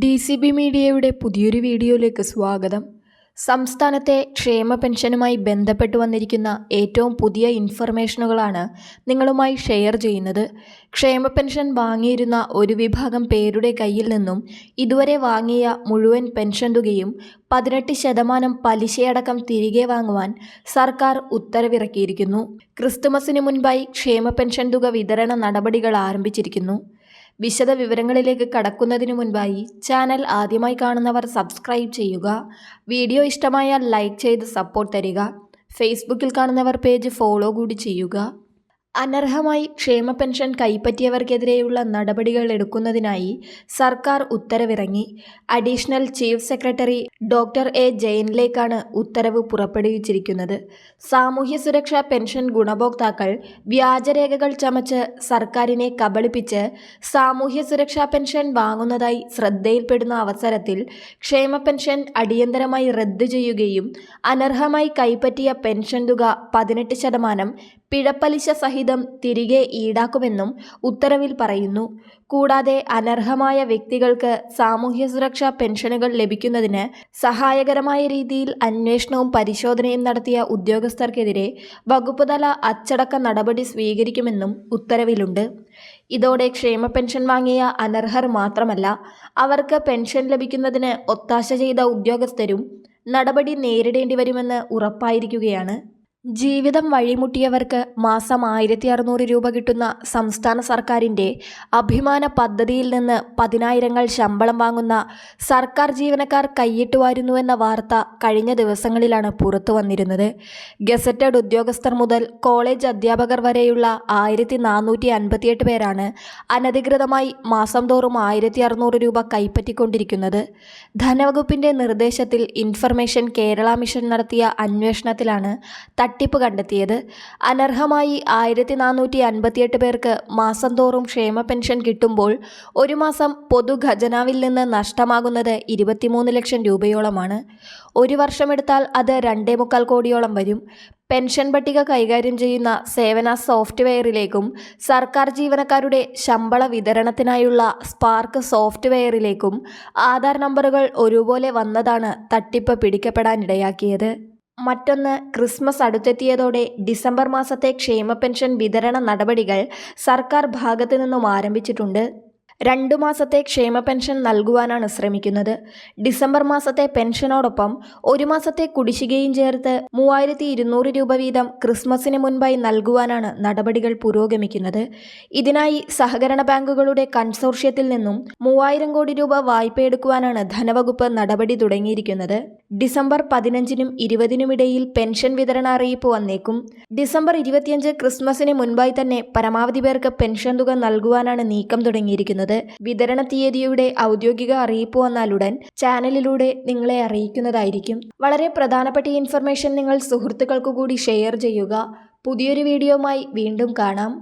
D C B മീഡിയയുടെ പുതിയൊരു വീഡിയോയിലേക്ക് സ്വാഗതം. സംസ്ഥാനത്തെ ക്ഷേമ പെൻഷനുമായി ബന്ധപ്പെട്ട് വന്നിരിക്കുന്ന ഏറ്റവും പുതിയ ഇൻഫർമേഷനുകളാണ് നിങ്ങളുമായി ഷെയർ ചെയ്യുന്നത്. ക്ഷേമ പെൻഷൻ വാങ്ങിയിരുന്ന ഒരു വിഭാഗം പേരുടെ കയ്യിൽ നിന്നും ഇതുവരെ വാങ്ങിയ മുഴുവൻ പെൻഷൻ തുകയും പതിനെട്ട് ശതമാനം പലിശയടക്കം തിരികെ വാങ്ങുവാൻ സർക്കാർ ഉത്തരവിറക്കിയിരിക്കുന്നു. ക്രിസ്തുമസിന് മുൻപായി ക്ഷേമ പെൻഷൻ തുക വിതരണ നടപടികൾ ആരംഭിച്ചിരിക്കുന്നു. വിശദ വിവരങ്ങളിലേക്ക് കടക്കുന്നതിന് മുൻപായി ചാനൽ ആദ്യമായി കാണുന്നവർ സബ്സ്ക്രൈബ് ചെയ്യുക. വീഡിയോ ഇഷ്ടമായാൽ ലൈക്ക് ചെയ്ത് സപ്പോർട്ട് തരിക. ഫേസ്ബുക്കിൽ കാണുന്നവർ പേജ് ഫോളോ കൂടി ചെയ്യുക. അനർഹമായി ക്ഷേമ പെൻഷൻ കൈപ്പറ്റിയവർക്കെതിരെയുള്ള നടപടികൾ എടുക്കുന്നതിനായി സർക്കാർ ഉത്തരവിറങ്ങി. Additional chief secretary doctor A. ജയനിലേക്കാണ് ഉത്തരവ് പുറപ്പെടുവിച്ചിരിക്കുന്നത്. സാമൂഹ്യ സുരക്ഷാ പെൻഷൻ ഗുണഭോക്താക്കൾ വ്യാജരേഖകൾ ചമച്ച് സർക്കാരിനെ കബളിപ്പിച്ച് സാമൂഹ്യ സുരക്ഷാ പെൻഷൻ വാങ്ങുന്നതായി ശ്രദ്ധയിൽപ്പെടുന്ന അവസരത്തിൽ ക്ഷേമ പെൻഷൻ അടിയന്തരമായി റദ്ദു ചെയ്യുകയും അനർഹമായി കൈപ്പറ്റിയ പെൻഷൻ തുക പതിനെട്ട് ശതമാനം പിഴപ്പലിശ സഹിതം തിരികെ ഈടാക്കുമെന്നും ഉത്തരവിൽ പറയുന്നു. കൂടാതെ അനർഹമായ വ്യക്തികൾക്ക് സാമൂഹ്യ സുരക്ഷാ പെൻഷനുകൾ ലഭിക്കുന്നതിന് സഹായകരമായ രീതിയിൽ അന്വേഷണവും പരിശോധനയും നടത്തിയ ഉദ്യോഗസ്ഥർക്കെതിരെ വകുപ്പുതല അച്ചടക്ക നടപടി സ്വീകരിക്കുമെന്നും ഉത്തരവിലുണ്ട്. ഇതോടെ ക്ഷേമ പെൻഷൻ വാങ്ങിയ അനർഹർ മാത്രമല്ല അവർക്ക് പെൻഷൻ ലഭിക്കുന്നതിന് ഒത്താശ ചെയ്ത ഉദ്യോഗസ്ഥരും നടപടി നേരിടേണ്ടി വരുമെന്ന് ഉറപ്പായിരിക്കുകയാണ്. ജീവിതം വഴിമുട്ടിയവർക്ക് മാസം ആയിരത്തി അറുന്നൂറ് രൂപ കിട്ടുന്ന സംസ്ഥാന സർക്കാരിന്റെ അഭിമാന പദ്ധതിയിൽ നിന്ന് പതിനായിരങ്ങൾ ശമ്പളം വാങ്ങുന്ന സർക്കാർ ജീവനക്കാർ കൈയിട്ട് വരുന്നുവെന്ന വാർത്ത കഴിഞ്ഞ ദിവസങ്ങളിലാണ് പുറത്തു വന്നിരുന്നത്. ഗസറ്റഡ് ഉദ്യോഗസ്ഥർ മുതൽ കോളേജ് അധ്യാപകർ വരെയുള്ള ആയിരത്തി നാനൂറ്റി അൻപത്തിയെട്ട് പേരാണ് അനധികൃതമായി മാസം തോറും ആയിരത്തി അറുന്നൂറ് രൂപ കൈപ്പറ്റിക്കൊണ്ടിരിക്കുന്നത്. ധനവകുപ്പിന്റെ നിർദ്ദേശത്തിൽ ഇൻഫർമേഷൻ കേരള മിഷൻ നടത്തിയ അന്വേഷണത്തിലാണ് തട്ടിപ്പ് കണ്ടെത്തിയത്. അനർഹമായി ആയിരത്തി നാനൂറ്റി അൻപത്തിയെട്ട് പേർക്ക് മാസം തോറും ക്ഷേമ പെൻഷൻ കിട്ടുമ്പോൾ ഒരു മാസം പൊതു ഖജനാവിൽ നിന്ന് നഷ്ടമാകുന്നത് ഇരുപത്തിമൂന്ന് ലക്ഷം രൂപയോളമാണ്. ഒരു വർഷമെടുത്താൽ അത് രണ്ടേ മുക്കാൽ കോടിയോളം വരും. പെൻഷൻ പട്ടിക കൈകാര്യം ചെയ്യുന്ന സേവന സോഫ്റ്റ്വെയറിലേക്കും സർക്കാർ ജീവനക്കാരുടെ ശമ്പള വിതരണത്തിനായുള്ള സ്പാർക്ക് സോഫ്റ്റ്വെയറിലേക്കും ആധാർ നമ്പറുകൾ ഒരുപോലെ വന്നതാണ് തട്ടിപ്പ് പിടിക്കപ്പെടാനിടയാക്കിയത്. മറ്റൊന്ന് ക്രിസ്മസ് അടുത്തെത്തിയതോടെ ഡിസംബർ മാസത്തെ ക്ഷേമ പെൻഷൻ വിതരണ നടപടികൾ സർക്കാർ ഭാഗത്തു നിന്നും ആരംഭിച്ചിട്ടുണ്ട്. രണ്ടു മാസത്തെ ക്ഷേമ പെൻഷൻ നൽകുവാനാണ് ശ്രമിക്കുന്നത്. ഡിസംബർ മാസത്തെ പെൻഷനോടൊപ്പം ഒരു മാസത്തെ കുടിശ്ശികയും ചേർത്ത് മൂവായിരത്തി ഇരുന്നൂറ് രൂപ വീതം ക്രിസ്മസിന് മുൻപായി നൽകുവാനാണ് നടപടികൾ പുരോഗമിക്കുന്നത്. ഇതിനായി സഹകരണ ബാങ്കുകളുടെ കൺസോർഷ്യത്തിൽ നിന്നും മൂവായിരം കോടി രൂപ വായ്പയെടുക്കുവാനാണ് ധനവകുപ്പ് നടപടി തുടങ്ങിയിരിക്കുന്നത്. ഡിസംബർ പതിനഞ്ചിനും ഇരുപതിനുമിടയിൽ പെൻഷൻ വിതരണ അറിയിപ്പ് വന്നേക്കും. ഡിസംബർ ഇരുപത്തിയഞ്ച് ക്രിസ്മസിന് മുൻപായി തന്നെ പരമാവധി പേർക്ക് പെൻഷൻ തുക നൽകുവാനാണ് നീക്കം തുടങ്ങിയിരിക്കുന്നത്. വിതരണ തീയതിയുടെ ഔദ്യോഗിക അറിയിപ്പ് വന്നാലുടൻ ചാനലിലൂടെ നിങ്ങളെ അറിയിക്കുന്നതായിരിക്കും. വളരെ പ്രധാനപ്പെട്ട ഇൻഫർമേഷൻ നിങ്ങൾ സുഹൃത്തുക്കൾക്കു കൂടി ഷെയർ ചെയ്യുക. പുതിയൊരു വീഡിയോയുമായി വീണ്ടും കാണാം.